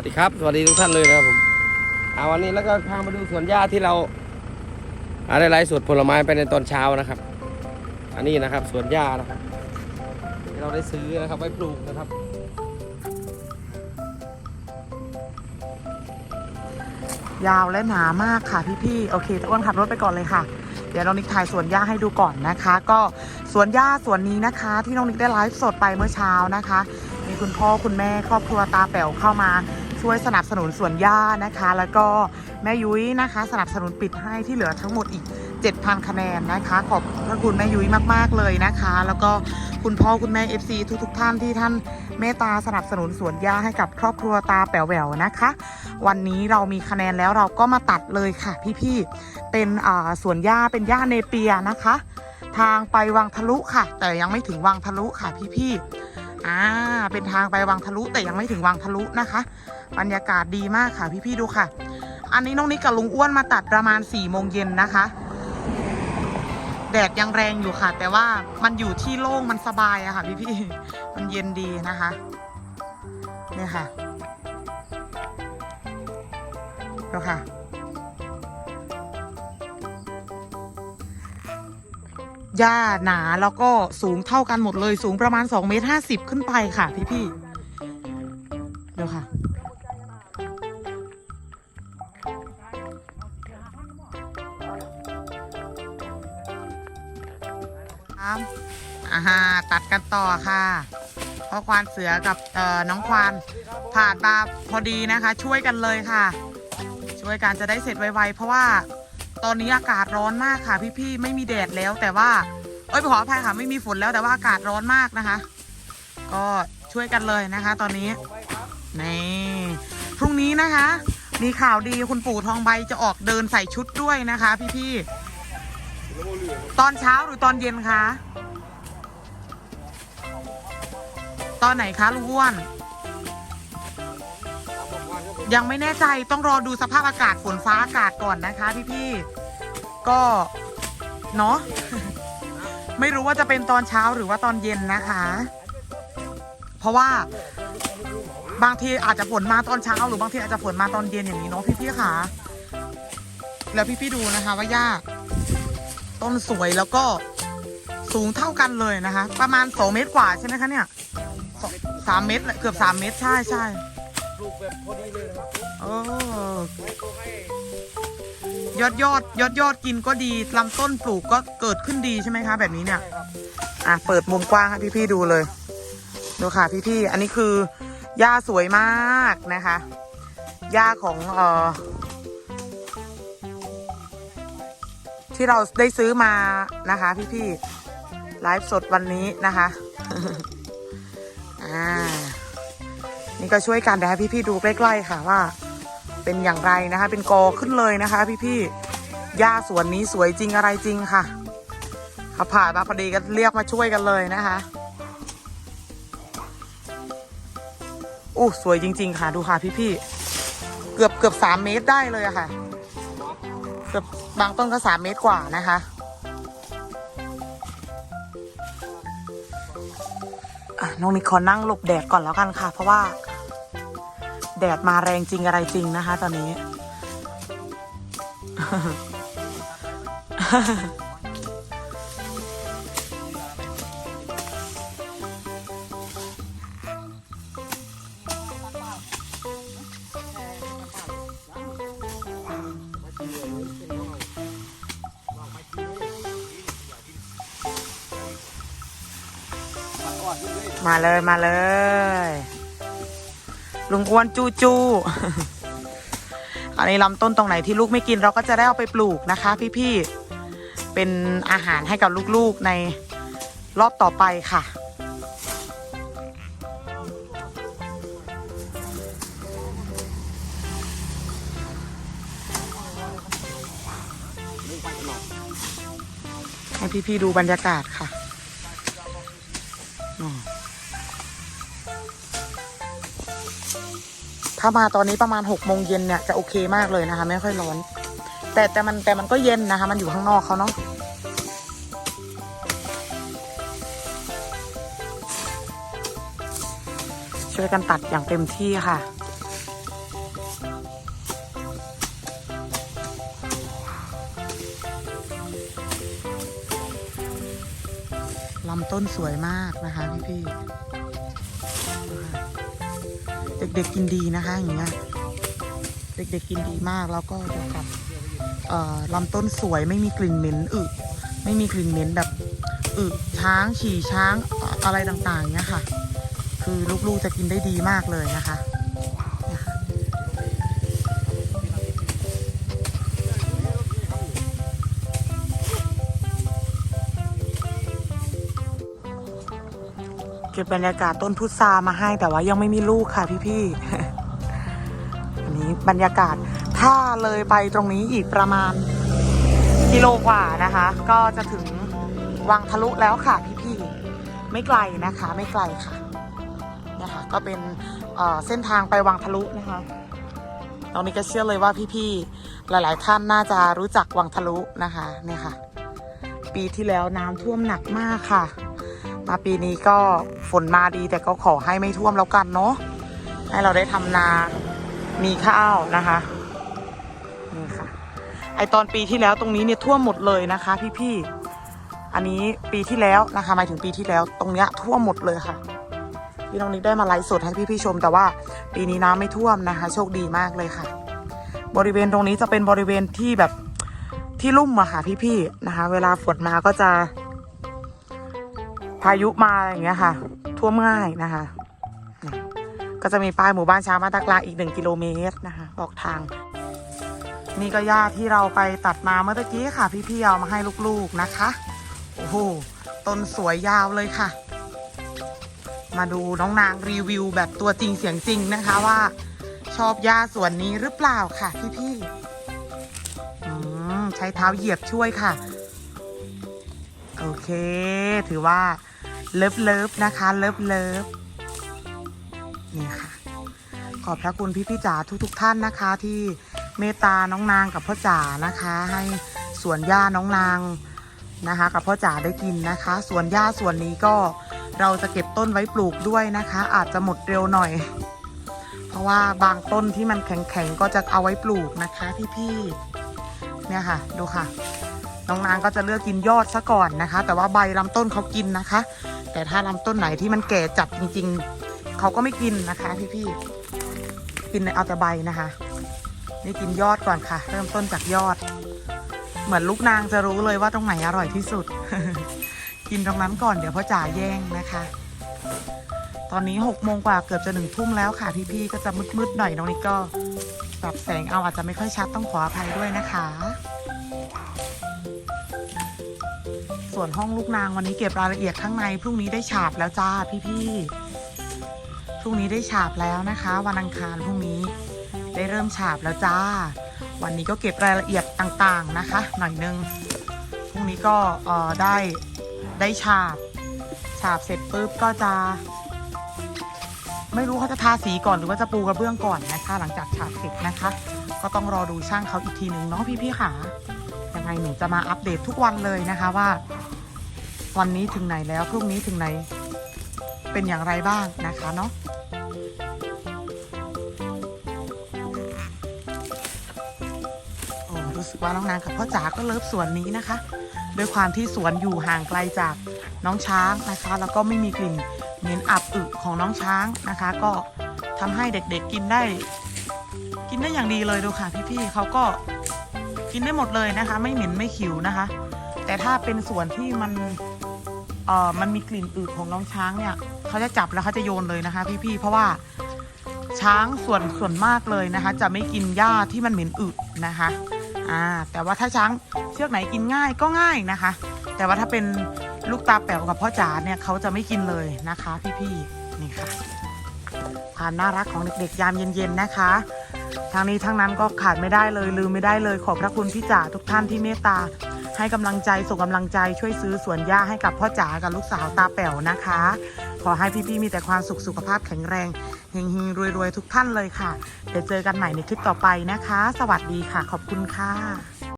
วัสดีครับ สวัสดีทุกท่านเลยนะครับผมเอาวันนี้แล้วก็พามาดูสวนหญ้าที่เราหาได้ไลฟ์สดผลไม้ไปในตอนเช้านะครับ อันนี้นะครับสวนหญ้านะครับที่เราได้ซื้อนะครับไว้ปลูกนะครับยาวและหนามากค่ะพี่ๆ โอเคตะอ้วนขับรถไปก่อนเลยค่ะ เดี๋ยวน้องนิกถ่ายสวนหญ้าให้ดูก่อนนะคะ ก็สวนหญ้าสวนนี้นะคะ ที่น้องนิกได้ไลฟ์สดไปเมื่อเช้านะคะ มีคุณพ่อคุณแม่ครอบครัวตาแป๋วเข้ามา ช่วยสนับสนุนสวนหญ้านะคะ แล้วก็แม่ยุ้ยนะคะ สนับสนุนปิดให้ที่เหลือทั้งหมดอีก 7,000 คะแนนนะคะ ขอบพระคุณแม่ยุ้ยมากๆเลยนะคะ แล้วก็คุณพ่อคุณแม่ FC ทุกๆท่านที่ท่านเมตตาสนับสนุนสวนหญ้าให้กับครอบครัวตาแป๋วแหววนะคะ วันนี้เรามีคะแนนแล้วเราก็มาตัดเลยค่ะพี่ๆเป็นอ่าสวนหญ้าเป็นหญ้าเนเปียนะคะ ทางไปวังทะลุค่ะ แต่ยังไม่ถึงวังทะลุค่ะพี่ๆ อ่า เป็นทางไปวังทะลุแต่ยังไม่ถึงวังทะลุนะคะ บรรยากาศดีมากค่ะพี่ๆดูค่ะ อันนี้น้องนิกกับลุงอ้วนมาตัดประมาณ4ี่โมงเย็นนะคะ แดดยังแรงอยู่ค่ะ แต่ว่ามันอยู่ที่โล่งมันสบายอะค่ะ พี่ๆมันเย็นดีนะคะเนี่ยค่ะดูค่ะ หญ้าหนาแล้วก็สูงเท่ากันหมดเลย สูงประมาณ2เมตร50ขึ้นไปค่ะพี่ๆเดี๋ยวค่ะครับอ่าฮะตัดกันต่อค่ะพ่อควานเสือกับเอ่อน้องควานผ่านมาพอดีนะคะ ช่วยกันเลยค่ะ ช่วยกันจะได้เสร็จไวๆเพราะว่า ตอนนี้อากาศร้อนมากค่ะ พี่ๆไม่มีแดดแล้ว แต่ว่าเอ้ยขออภัยค่ะ ไม่มีฝนแล้วแต่ว่าอากาศร้อนมากนะคะ ก็ช่วยกันเลยนะคะ ตอนนี้นี่พรุ่งนี้นะคะ มีข่าวดีคุณปู่ทองใบจะออกเดินใส่ชุดด้วยนะคะ พี่ๆตอนเช้าหรือตอนเย็นคะตอนไหนคะลุงอ้วน ยังไม่แน่ใจต้องรอดูสภาพอากาศฝนฟ้าอากาศก่อนนะคะพี่ๆก็เนาะไม่รู้ว่าจะเป็นตอนเช้าหรือว่าตอนเย็นนะคะ เพราะว่าบางทีอาจจะฝนมาตอนเช้า หรือบางทีอาจจะฝนมาตอนเย็นอย่างนี้เนาะพี่ๆค่ะ แล้วพี่ๆดูนะคะ ว่ายาต้นสวยแล้วก็สูงเท่ากันเลยนะคะ ประมาณ2เมตรกว่าใช่ไหมคะเนี่ยสามเมตรเกือบ3เมตรใช่ใช่ แบบพอดีเลยนะครับออไม่ปลูกให้ยอดยอดยอดยอดกินก็ดีลำต้นปลูกก็เกิดขึ้นดีใช่ไหมคะแบบนี้เนี่ย ใช่ครับอะเปิดมุมกว้างให้พี่ๆดูเลย ดูค่ะพี่ๆ อันนี้คือหญ้าสวยมากนะคะหญ้าของเอ่อที่เราได้ซื้อมานะคะ พี่ๆ ไลฟ์สดวันนี้นะคะ อ่า นี่ก็ช่วยกันนะคะพี่ๆดูใกล้ๆค่ะว่า เป็นอย่างไรนะคะ เป็นกอขึ้นเลยนะคะ พี่ๆหญ้าสวนนี้สวยจริงอะไรจริงค่ะเขาผ่านมาพอดีก็เรียกมาช่วยกันเลยนะคะอู้สวยจริง ๆ ค่ะดูค่ะพี่ๆเกือบเกือบสามเมตรได้เลยอะค่ะเกือบบางต้นก็สามเมตรกว่านะคะน้องนิคขอนั่งหลบแดดก่อนแล้วกันค่ะ เพราะว่า แดดมาแรงจริงอะไรจริงนะคะ ตอนนี้ มาเลยมาเลย ลุงอ้วนจูจูอันนี้ลำต้นตรงไหนที่ลูกไม่กินเราก็จะได้เอาไปปลูกนะคะ พี่ๆ เป็นอาหารให้กับลูกๆในรอบต่อไปค่ะ ให้พี่ๆ ดูบรรยากาศค่ะ ถ้ามาตอนนี้ประมาณหกโมงเย็นเนี่ยจะโอเคมากเลยนะคะ ไม่ค่อยร้อน แต่แต่มันแต่มันก็เย็นนะคะ มันอยู่ข้างนอกเขาเนาะช่วยกันตัดอย่างเต็มที่ค่ะลำต้นสวยมากนะคะพี่พี่ เด็กๆกินดีนะคะอย่างเงี้ยเด็กๆกินดีมากแล้วก็ดูกับเอ่อลำต้นสวยไม่มีกลิ่นเหม็นอึไม่มีกลิ่นเหม็นแบบอึช้างฉี่ช้างเอ่ออะไรต่างๆเนี้ยค่ะ คือลูกๆจะกินได้ดีมากเลยนะคะ ก็บบรรยากาศต้นพุทรามาให้แต่ว่ายังไม่มีลูกค่ะพี่ๆอันนี้บรรยากาศถ้าเลยไปตรงนี้อีกประมาณกิโลกว่านะคะ ก็จะถึงวังทะลุแล้วค่ะพี่ๆไม่ไกลนะคะ ไม่ไกลค่ะเนี่ยค่ะก็เป็นเเส้นทางไปวังทะลุนะคะตรงนี้ก็เชื่อเลยว่าพี่ๆหลาย ๆ ท่านน่าจะรู้จักวังทะลุนะคะเนี่ยค่ะ ปีที่แล้วน้ำท่วมหนักมากค่ะ มาปีนี้ก็ฝนมาดีแต่ก็ขอให้ไม่ท่วมแล้วกันเนาะให้เราได้ทำนามีข้าวนะคะนี่ค่ะ ไอตอนปีที่แล้วตรงนี้เนี่ยท่วมหมดเลยนะคะ พี่ๆอันนี้ปีที่แล้วนะคะหมายถึงปีที่แล้วตรงเนี้ยท่วมหมดเลยค่ะพี่น้องนิกได้มาไลฟ์สดให้พี่ๆชม แต่ว่าปีนี้น้ำไม่ท่วมนะคะ โชคดีมากเลยค่ะ บริเวณตรงนี้จะเป็นบริเวณที่แบบที่ลุ่มอะค่ะพี่ๆนะคะ เวลาฝนมาก็จะ พายุมาอะไรอย่างเงี้ยค่ะ ท่วมง่ายนะคะ ก็จะมีป้ายหมู่บ้านช้างมาตากลาอีกหนึ่งกิโลเมตรนะคะบอกทาง นี่ก็หญ้าที่เราไปตัดมาเมื่อตะกี้ค่ะ พี่ๆเอามาให้ลูกๆนะคะ โอ้โหต้นสวยยาวเลยค่ะ มาดูน้องนางรีวิวแบบตัวจริงเสียงจริงนะคะว่า ชอบหญ้าสวนนี้หรือเปล่าค่ะพี่ๆใช้เท้าเหยียบช่วยค่ะ โอเค ถือว่า เลิฟเลิฟนะคะ เลิฟเลิฟนี่ค่ะ ขอบพระคุณพี่พี่จ๋าทุกทุกๆท่านนะคะ ที่เมตตาน้องนางกับพ่อจ๋านะคะ ให้สวนหญ้าน้องนางนะคะ กับพ่อจ๋าได้กินนะคะ สวนหญ้าส่วนนี้ก็เราจะเก็บต้นไว้ปลูกด้วยนะคะ อาจจะหมดเร็วหน่อย เพราะว่าบางต้นที่มันแข็งๆก็จะเอาไว้ปลูกนะคะพี่ๆเนี่ยค่ะ ดูค่ะน้องนางก็จะเลือกกินยอดซะก่อนนะคะ แต่ว่าใบลำต้นเขากินนะคะ แต่ถ้าลำต้นไหนที่มันแก่จัดจริง ๆ เขาก็ไม่กินนะคะ พี่ๆกินเอาแต่ใบนะคะ นี่กินยอดก่อนค่ะ เริ่มต้นจากยอด เหมือนลูกนางจะรู้เลยว่าตรงไหนอร่อยที่สุด กินตรงนั้นก่อนเดี๋ยวพ่อจ๋าแย่งนะคะ ตอนนี้หกโมงกว่าเกือบจะหนึ่งทุ่มแล้วค่ะ พี่ๆก็จะมืดๆหน่อยตรงนี้ก็ปรับแสงเอาอาจจะไม่ค่อยชัดต้องขออภัยด้วยนะคะ ส่วนห้องลูกนางวันนี้เก็บรายละเอียดข้างในพรุ่งนี้ได้ฉาบแล้วจ้าพี่ๆพรุ่งนี้ได้ฉาบแล้วนะคะ วันอังคารพรุ่งนี้ได้เริ่มฉาบแล้วจ้า วันนี้ก็เก็บรายละเอียดต่างๆนะคะ หน่อยนึงพรุ่งนี้ก็เอ่อได้ได้ฉาบ ฉาบเสร็จปุ๊บก็จะ ไม่รู้เขาจะทาสีก่อนหรือว่าจะปูกระเบื้องก่อนนะคะ หลังจากฉาบเสร็จนะคะ ก็ต้องรอดูช่างเขาอีกทีหนึ่งเนาะพี่ๆค่ะยังไงหนูจะมาอัปเดตทุกวันเลยนะคะว่า วันนี้ถึงไหนแล้วพรุ่งนี้ถึงไหน เป็นอย่างไรบ้างนะคะเนาะรู้สึกว่าน้องนางกับพ่อจ๋าก็เลิฟสวนนี้นะคะด้วยความที่สวนอยู่ห่างไกลจากน้องช้างนะคะ แล้วก็ไม่มีกลิ่นเหม็นอับอึของน้องช้างนะคะ ก็ทำให้เด็กๆกินได้ กินได้อย่างดีเลยดูค่ะพี่ๆเขาก็กินได้หมดเลยนะคะ ไม่เหม็นไม่ขิวนะคะ แต่ถ้าเป็นสวนที่มัน เอ่อมันมีกลิ่นอึของน้องช้างเนี่ยเขาจะจับแล้วเขาจะโยนเลยนะคะ พี่ๆเพราะว่าช้างส่วนส่วนมากเลยนะคะ จะไม่กินหญ้าที่มันเหม็นอึนะคะอ่าแต่ว่าถ้าช้างเชือกไหนกินง่ายก็ง่ายนะคะ แต่ว่าถ้าเป็นลูกตาแป๋วกับพ่อจ๋าเนี่ยเขาจะไม่กินเลยนะคะ พี่ๆนี่ค่ะความน่ารักของเด็กๆ ยามเย็นๆนะคะทางนี้ทั้งนั้นก็ขาดไม่ได้เลยลืมไม่ได้เลยขอบพระคุณพี่จ๋าทุกท่านที่เมตตา ให้กำลังใจส่งกำลังใจช่วยซื้อสวนหญ้าให้กับพ่อจ๋ากับลูกสาวตาแป๋วนะคะ ขอให้พี่ๆมีแต่ความสุขสุขภาพแข็งแรงเฮงๆรวยๆทุกท่านเลยค่ะ เดี๋ยวเจอกันใหม่ในคลิปต่อไปนะคะ สวัสดีค่ะ ขอบคุณค่ะ